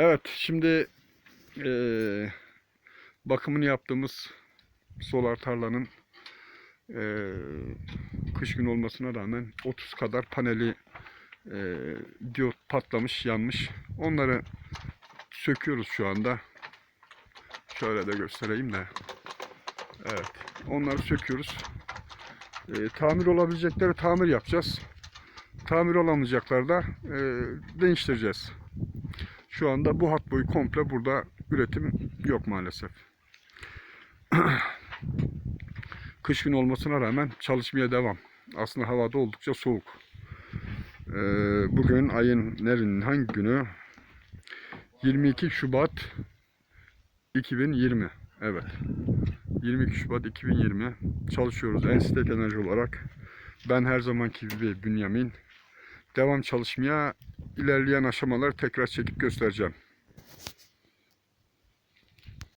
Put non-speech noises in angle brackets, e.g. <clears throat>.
Evet şimdi eee, bakımını yaptığımız solar tarlanın eee kış gün olmasına rağmen 30 kadar paneli eee diyot patlamış yanmış. Onları söküyoruz şu anda. Şöyle de göstereyim de. Evet. Onları söküyoruz. Eee, tamir olabilecekleri tamir yapacağız. Tamir olamayacakları da eee, değiştireceğiz. Şu anda bu hat boyu komple burada üretim yok maalesef. <clears throat> Kış gün olmasına rağmen çalışmaya devam. Aslında havada oldukça soğuk. Ee, bugün ayın nerenin hangi günü? 22 Şubat 2020. Evet. 22 Şubat 2020 çalışıyoruz Ensitek Enerji olarak. Ben her zamanki gibi Bünyamin. Devam çalışmaya ilerleyen aşamaları tekrar çekip göstereceğim.